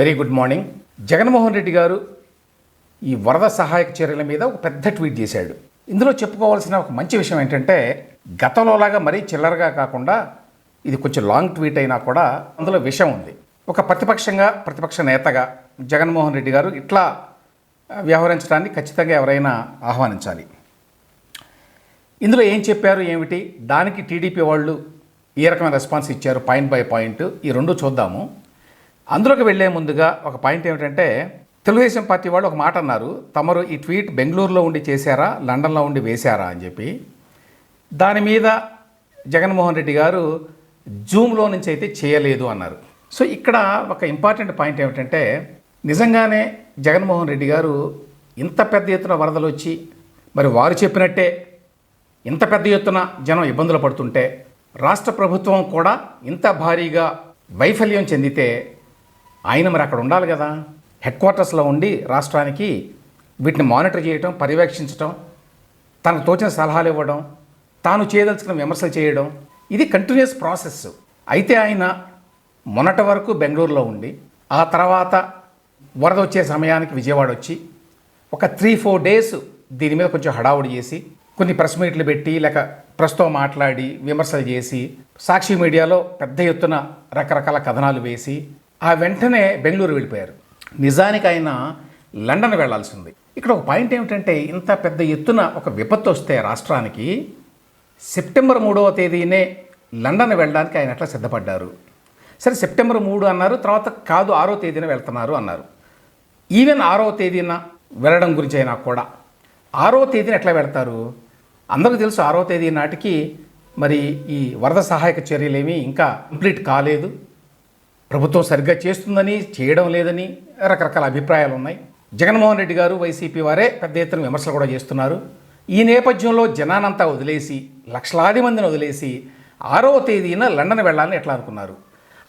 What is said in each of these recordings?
Very good morning. Jaganmohan Reddy garu ఈ వరద సహాయక చర్యల మీద ఒక పెద్ద ట్వీట్ చేశాడు. ఇందులో చెప్పుకోవాల్సిన ఒక మంచి విషయం ఏంటంటే గతంలోలాగా మరీ చిల్లరగా కాకుండా ఇది కొంచెం లాంగ్ ట్వీట్ అయినా కూడా అందులో విషయం ఉంది. ఒక ప్రతిపక్షంగా ప్రతిపక్ష నేతగా జగన్మోహన్ రెడ్డి గారు ఇట్లా వ్యవహరించడాన్ని ఖచ్చితంగా ఎవరైనా ఆహ్వానించాలి. ఇందులో ఏం చెప్పారు ఏమిటి? దానికి టీడీపీ వాళ్ళు ఏ రకమైన రెస్పాన్స్ ఇచ్చారు? పాయింట్ బై పాయింట్ ఈ రెండు చూద్దాము. అందులోకి వెళ్ళే ముందుగా ఒక పాయింట్ ఏమిటంటే తెలుగుదేశం పార్టీ వాళ్ళు ఒక మాట అన్నారు. తమరు ఈ ట్వీట్ బెంగళూరులో ఉండి చేశారా లండన్లో ఉండి వేశారా అని చెప్పి. దాని మీద జగన్మోహన్ రెడ్డి గారు జూమ్లో నుంచి అయితే చేయలేదు అన్నారు. సో ఇక్కడ ఒక ఇంపార్టెంట్ పాయింట్ ఏమిటంటే నిజంగానే జగన్మోహన్ రెడ్డి గారు ఇంత పెద్ద ఎత్తున వరదలు వచ్చి మరి వారు చెప్పినట్టే ఇంత పెద్ద ఎత్తున జనం ఇబ్బందులు పడుతుంటే రాష్ట్ర ప్రభుత్వం కూడా ఇంత భారీగా వైఫల్యం చెందితే ఆయన మరి అక్కడ ఉండాలి కదా. హెడ్ క్వార్టర్స్లో ఉండి రాష్ట్రానికి వీటిని మానిటర్ చేయటం పర్యవేక్షించటం తనకు తోచిన సలహాలు ఇవ్వడం తాను చేయదలుచుకున్న విమర్శలు చేయడం ఇది కంటిన్యూస్ ప్రాసెస్ అయితే ఆయన మొన్నటి వరకు బెంగళూరులో ఉండి ఆ తర్వాత వరద వచ్చే సమయానికి విజయవాడ వచ్చి ఒక త్రీ ఫోర్ డేస్ దీని మీద కొంచెం హడావుడి చేసి కొన్ని ప్రెస్ మీట్లు పెట్టి లేక ప్రెస్తో మాట్లాడి విమర్శలు చేసి సాక్షి మీడియాలో పెద్ద ఎత్తున రకరకాల కథనాలు వేసి ఆ వెంటనే బెంగళూరు వెళ్ళిపోయారు. నిజానికి ఆయన లండన్ వెళ్ళాల్సింది ఇక్కడ ఒక పాయింట్ ఏమిటంటే ఇంత పెద్ద ఎత్తున ఒక విపత్తు వస్తే రాష్ట్రానికి సెప్టెంబర్ మూడవ తేదీనే లండన్ వెళ్ళడానికి ఆయన ఎట్లా సిద్ధపడ్డారు? సరే సెప్టెంబర్ మూడు అన్నారు తర్వాత కాదు ఆరో తేదీన వెళ్తున్నారు అన్నారు. ఈవెన్ ఆరో తేదీన వెళ్ళడం గురించి అయినా కూడా. ఆరో తేదీన ఎట్లా వెళ్తారు? అందరికీ తెలుసు ఆరో తేదీ నాటికి మరి ఈ వరద సహాయక చర్యలేమీ ఇంకా కంప్లీట్ కాలేదు. ప్రభుత్వం సరిగ్గా చేస్తుందని చేయడం లేదని రకరకాల అభిప్రాయాలు ఉన్నాయి. జగన్మోహన్ రెడ్డి గారు వైసీపీ వారే పెద్ద ఎత్తున విమర్శలు కూడా చేస్తున్నారు. ఈ నేపథ్యంలో జనానంతా వదిలేసి లక్షలాది మందిని వదిలేసి ఆరవ తేదీన లండన్ వెళ్ళాలని ఎట్లా అనుకున్నారు?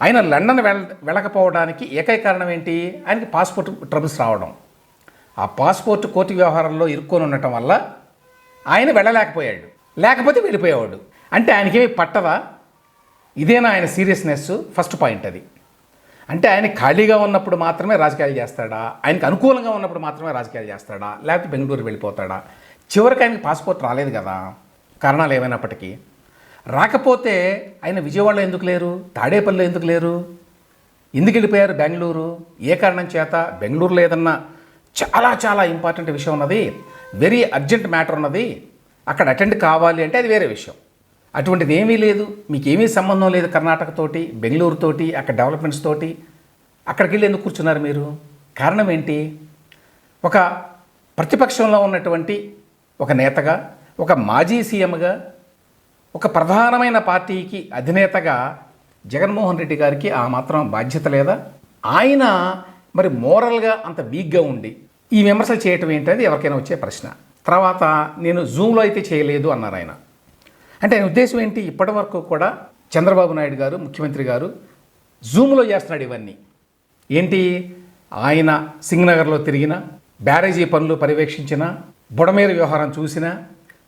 ఆయన లండన్ వెళ్ వెళ్ళకపోవడానికి ఏకైక కారణం ఏంటి? ఆయనకి పాస్పోర్ట్ ట్రబుల్స్ రావడం. ఆ పాస్పోర్ట్ కోర్టు వ్యవహారంలో ఇరుక్కొని ఉండటం వల్ల ఆయన వెళ్ళలేకపోయాడు. లేకపోతే వెళ్ళిపోయేవాడు. అంటే ఆయనకేమి పట్టదా? ఇదేనా ఆయన సీరియస్నెస్ ఫస్ట్ పాయింట్ అది. అంటే ఆయన ఖాళీగా ఉన్నప్పుడు మాత్రమే రాజకీయాలు చేస్తాడా? ఆయనకు అనుకూలంగా ఉన్నప్పుడు మాత్రమే రాజకీయాలు చేస్తాడా? లేకపోతే బెంగళూరు వెళ్ళిపోతాడా? చివరికి ఆయనకి పాస్పోర్ట్ రాలేదు కదా? కారణాలు ఏమైనప్పటికీ? రాకపోతే ఆయన విజయవాడలో ఎందుకు లేరు? తాడేపల్లిలో ఎందుకు లేరు? ఎందుకు వెళ్ళిపోయారు బెంగళూరు? ఏ కారణం చేత? బెంగళూరులో ఏదన్నా చాలా చాలా ఇంపార్టెంట్ విషయం ఉన్నది? వెరీ అర్జెంట్ మ్యాటర్ ఉన్నది? అక్కడ అటెండ్ కావాలి అంటే అది వేరే విషయం. అటువంటిది ఏమీ లేదు. మీకేమీ సంబంధం లేదు కర్ణాటకతోటి బెంగళూరుతోటి అక్కడ డెవలప్మెంట్స్ తోటి. అక్కడికి వెళ్ళి ఎందుకు కూర్చున్నారు మీరు? కారణం ఏంటి? ఒక ప్రతిపక్షంలో ఉన్నటువంటి ఒక నేతగా ఒక మాజీ సీఎంగా ఒక ప్రధానమైన పార్టీకి అధినేతగా జగన్మోహన్ రెడ్డి గారికి ఆ మాత్రం బాధ్యత లేదా? ఆయన మరి మోరల్గా అంత వీక్గా ఉండి ఈ విమర్శలు చేయటం ఏంటనేది ఎవరికైనా వచ్చే ప్రశ్న. తర్వాత నేను జూమ్లో అయితే చేయలేదు అన్నారు ఆయన. అంటే ఆయన ఉద్దేశం ఏంటి? ఇప్పటి వరకు కూడా చంద్రబాబు నాయుడు గారు ముఖ్యమంత్రి గారు జూమ్లో చేస్తున్నాడు ఇవన్నీ. ఏంటి? ఆయన సింగనగర్లో తిరిగిన బ్యారేజీ పనులు పర్యవేక్షించిన బుడమేరు వ్యవహారం చూసిన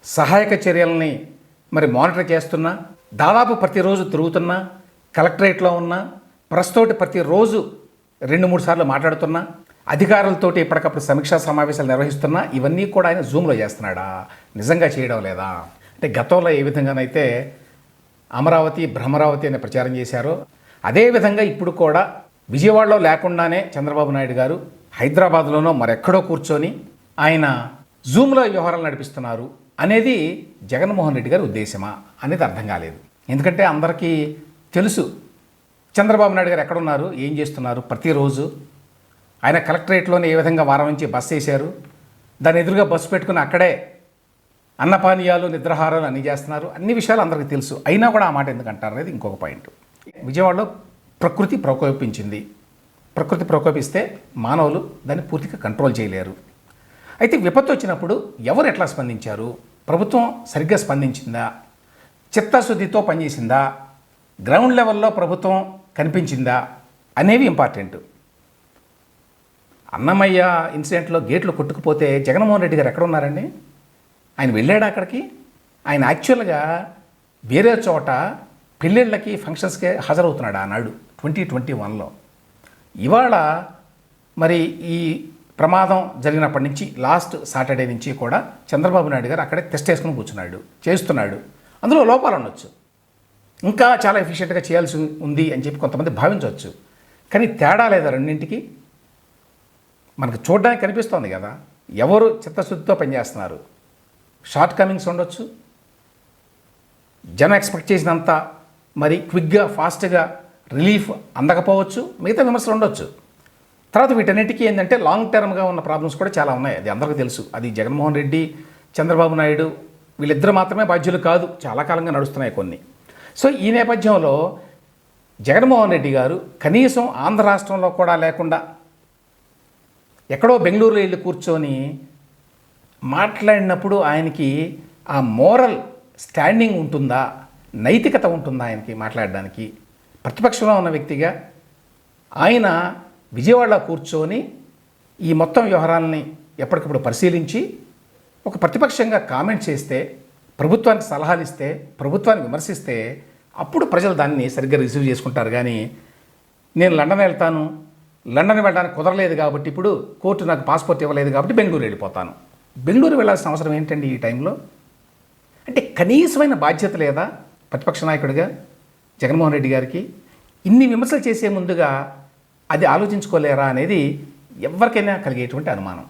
సహాయక చర్యల్ని మరి మానిటర్ చేస్తున్నా దాదాపు ప్రతిరోజు తిరుగుతున్నా కలెక్టరేట్లో ఉన్నా ప్రస్తుతోటి ప్రతిరోజు రెండు మూడు సార్లు మాట్లాడుతున్నా అధికారులతోటి ఎప్పటికప్పుడు సమీక్షా సమావేశాలు నిర్వహిస్తున్నా ఇవన్నీ కూడా ఆయన జూమ్లో చేస్తున్నాడా? నిజంగా చేయడం లేదా? అంటే గతంలో ఏ విధంగానైతే అమరావతి భ్రమరావతి అనే ప్రచారం చేశారో అదేవిధంగా ఇప్పుడు కూడా విజయవాడలో లేకుండానే చంద్రబాబు నాయుడు గారు హైదరాబాద్లోనో మరెక్కడో కూర్చొని ఆయన జూమ్లో వ్యవహారాలు నడిపిస్తున్నారు అనేది జగన్మోహన్ రెడ్డి గారి ఉద్దేశమా అనేది అర్థం కాలేదు. ఎందుకంటే అందరికీ తెలుసు చంద్రబాబు నాయుడు గారు ఎక్కడున్నారు ఏం చేస్తున్నారు ప్రతిరోజు ఆయన కలెక్టరేట్లోనే ఏ విధంగా వారం నుంచి బస్సు వేశారు దాని ఎదురుగా బస్సు పెట్టుకుని అక్కడే అన్నపానీయాలు నిద్రాహారాలు అన్నీ చేస్తున్నారు. అన్ని విషయాలు అందరికీ తెలుసు. అయినా కూడా ఆ మాట ఎందుకు అంటారు అనేది ఇంకొక పాయింట్. విజయవాడలో ప్రకృతి ప్రకోపించింది. ప్రకృతి ప్రకోపిస్తే మానవులు దాన్ని పూర్తిగా కంట్రోల్ చేయలేరు. అయితే విపత్తు వచ్చినప్పుడు ఎవరు ఎట్లా స్పందించారు? ప్రభుత్వం సరిగ్గా స్పందించిందా? చిత్తశుద్ధితో పనిచేసిందా? గ్రౌండ్ లెవెల్లో ప్రభుత్వం కనిపించిందా? అనేవి ఇంపార్టెంట్. అన్నమయ్య ఇన్సిడెంట్లో గేట్లు కొట్టుకుపోతే జగన్మోహన్ రెడ్డి గారు ఎక్కడ ఉన్నారండి? ఆయన వెళ్ళాడు అక్కడికి? ఆయన యాక్చువల్గా వేరే చోట పెళ్ళిళ్ళకి ఫంక్షన్స్కి హాజరవుతున్నాడు ఆనాడు ట్వంటీ ట్వంటీ వన్లో ఇవాళ మరి ఈ ప్రమాదం జరిగినప్పటి నుంచి లాస్ట్ సాటర్డే నుంచి కూడా చంద్రబాబు నాయుడు గారు అక్కడే టెస్ట్ వేసుకుని కూర్చున్నాడు చేస్తున్నాడు. అందులో లోపాలు ఉండొచ్చు. ఇంకా చాలా ఎఫిషియెంట్గా చేయాల్సి ఉంది అని చెప్పి కొంతమంది భావించవచ్చు. కానీ తేడా లేదా రెండింటికి? మనకు చూడడానికి కనిపిస్తోంది కదా ఎవరు చిత్తశుద్ధితో పనిచేస్తున్నారు? షార్ట్ కమింగ్స్ ఉండొచ్చు. జనం ఎక్స్పెక్ట్ చేసినంత మరి క్విక్గా ఫాస్ట్గా రిలీఫ్ అందకపోవచ్చు మిగతా విమర్శలు ఉండొచ్చు. తర్వాత వీటన్నిటికీ ఏంటంటే లాంగ్ టర్మ్గా ఉన్న ప్రాబ్లమ్స్ కూడా చాలా ఉన్నాయి. అది అందరికీ తెలుసు. అది జగన్మోహన్ రెడ్డి చంద్రబాబు నాయుడు వీళ్ళిద్దరు మాత్రమే బాధ్యులు కాదు. చాలా కాలంగా నడుస్తున్నాయి కొన్ని. సో ఈ నేపథ్యంలో జగన్మోహన్ రెడ్డి గారు కనీసం ఆంధ్ర రాష్ట్రంలో కూడా లేకుండా ఎక్కడో బెంగళూరులో వెళ్ళి కూర్చొని మాట్లాడినప్పుడు ఆయనకి ఆ మోరల్ స్టాండింగ్ ఉంటుందా? నైతికత ఉంటుందా ఆయనకి మాట్లాడడానికి? ప్రతిపక్షంలో ఉన్న వ్యక్తిగా ఆయన విజయవాడలో కూర్చొని ఈ మొత్తం వ్యవహారాలని ఎప్పటికప్పుడు పరిశీలించి ఒక ప్రతిపక్షంగా కామెంట్ చేస్తే ప్రభుత్వానికి సలహాలు ఇస్తే ప్రభుత్వాన్ని విమర్శిస్తే అప్పుడు ప్రజలు దాన్ని సరిగ్గా రిసీవ్ చేసుకుంటారు. కానీ నేను లండన్ వెళ్తాను. లండన్ వెళ్ళడానికి కుదరలేదు కాబట్టి ఇప్పుడు కోర్టు నాకు పాస్పోర్ట్ ఇవ్వలేదు కాబట్టి బెంగళూరు వెళ్ళిపోతాను. బెంగళూరు వెళ్ళాల్సిన అవసరం ఏంటండి ఈ టైంలో? అంటే కనీసమైన బాధ్యత లేదా ప్రతిపక్ష నాయకుడిగా జగన్మోహన్ రెడ్డి గారికి ఇన్ని విమర్శలు చేసే ముందుగా అది ఆలోచించుకోలేరా అనేది ఎవరికైనా కలిగేటువంటి అనుమానం.